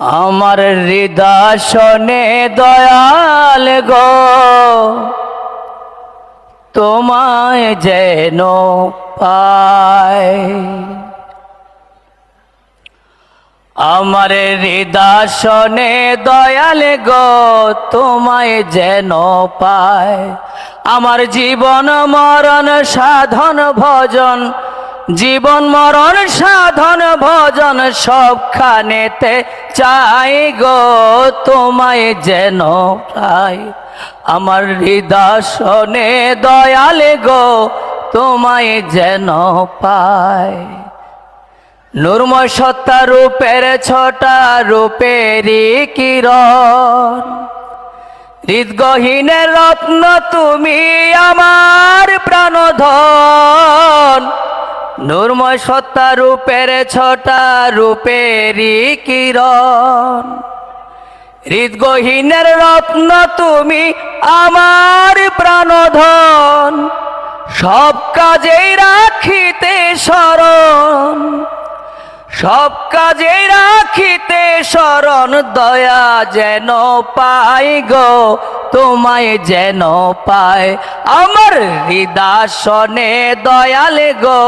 আমার হৃদয় দয়াল গো। তোমায় যেন আমার হৃদয় দয়াল গো, তোমায় যেন পায় আমার জীবন মরণ সাধন ভজন জীবন মরণ সাধন ভজন সবখানেতে চাই গো তোমায় যেন পাই। আমার হৃদয় দয়ালে গো তোমায় যেন পায় নুরময় সত্তা রূপের ছটা রূপেরই কিরণ। হৃদগহীনের রত্ন তুমি আমার প্রাণধন। নুরময় সত্তা রূপের ছটা রূপেরই কিরণ। হৃদগহীনের রত্ন তুমি আমার প্রাণধন। সব কাজেই রাখিতে স্মরণ। সব কাজে রাখিতে শরণ দয়া যেন পাই গো, তোমায় যেন পায় আমার হৃদাসনে দয়ালে গো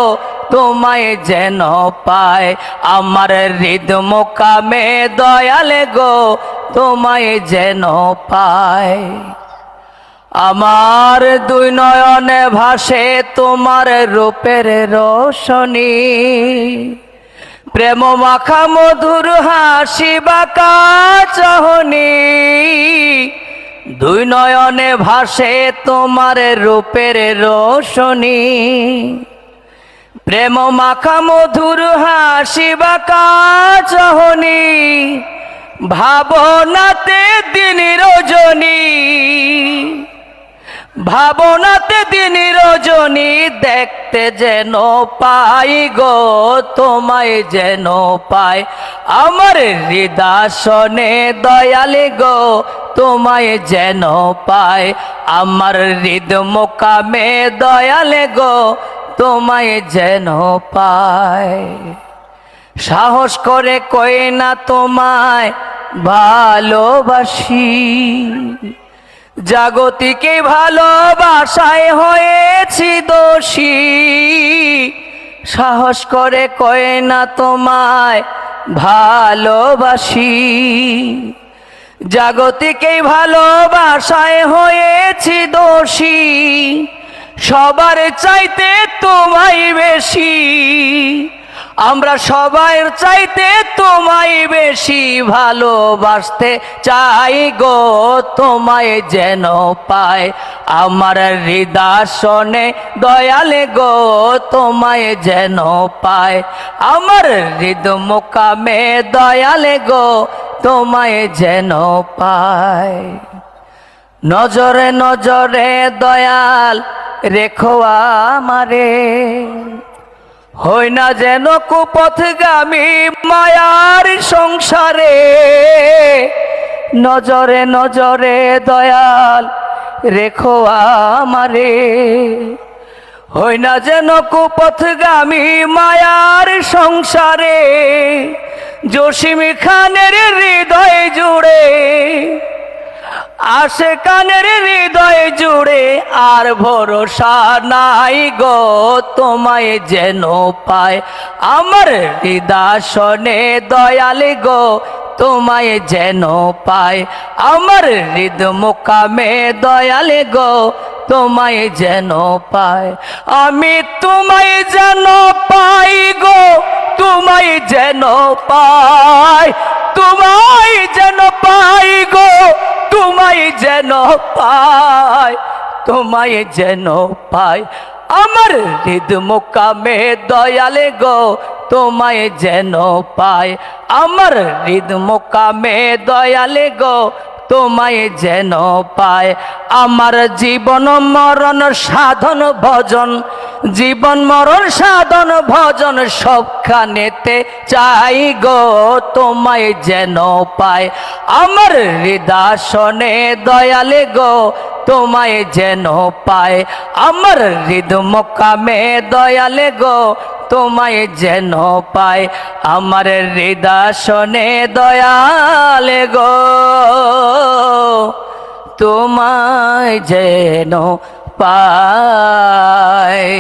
তোমায় যেন পায় আমার হৃদ মোকামে দয়ালে গো, তোমায় যেন পায়। আমার দুই নয়নে ভাসে তোমার রূপের রোশনী। প্রেম মাখা মধুর হাসি বাঁকা চাহনি। দুই নয়নে ভাসে তোমার রূপের রোশনী। প্রেম মাখা মধুর হাসি বাঁকা চাহনি ভাবনাতে দিন রজনী, ভাবনাতে দিন রজনী দেখতে যেন পাই গো, তোমায় যেন পাই। আমার হৃদাসনে দয়ালে গো, তোমায় যেন পাই। আমার হৃদ মোকামে দয়ালে গো তোমায় যেন পায়। সাহস করে কই না তোমায় ভালোবাসি। জাগতিকে ভালোবাসায় হয়েছি দোষী। সাহস করে কয়ে না তোমায় ভালোবাসি। জাগতিকে ভালোবাসায় হয়েছি দোষী। সবার চাইতে তোমায় বেশি, আমরা সবাই চাইতে তোমায় বেশি ভালোবাসতে চাই গো, তোমায় যেন পায় আমার হৃদাসনে দয়ালে গো, তোমায় যেন পায় আমার হৃদ মোকামে দয়ালে গো, তোমায় যেন পায় নজরে নজরে দয়াল রেখো আমারে। হই না যেন কুপথগামী মায়ার সংসারে। নজরে নজরে দয়াল রেখো আমারে। হই না যেন কুপথগামী মায়ার সংসারে। জসিমি খানের হৃদয় আসে কানের হৃদয় জুড়ে আর ভরসা নাই গো তোমায় যেন পায়। আমার হৃদাসনে দয়ালে গো তোমায় যেন পায়। আমার হৃদ মোকামে দয়ালে গো তোমায় যেন পায়। আমি তোমায় যেন পাই গো, তোমায় যেন পায় তোমায় যেন পায়, তোমায় যেন পায়। আমার হৃদ মোকামে দয়ালে গো, তোমায় যেন পায়। আমার হৃদ মোকামে দয়ালে গো, তোমায় যেন পায়। আমার জীবন মরণ সাধন ভজন জীবন, মরণ, সাধন, ভজন সবখানেতে চাই গো তোমায় যেন পায়। আমার হৃদাসনে দয়ালে গো তোমায় যেন পায়। আমার হৃদ মোকামে দয়ালে গো তোমায় যেন পায়। আমার হৃদাসনে দয়াল গো তোমায় যেন পায়।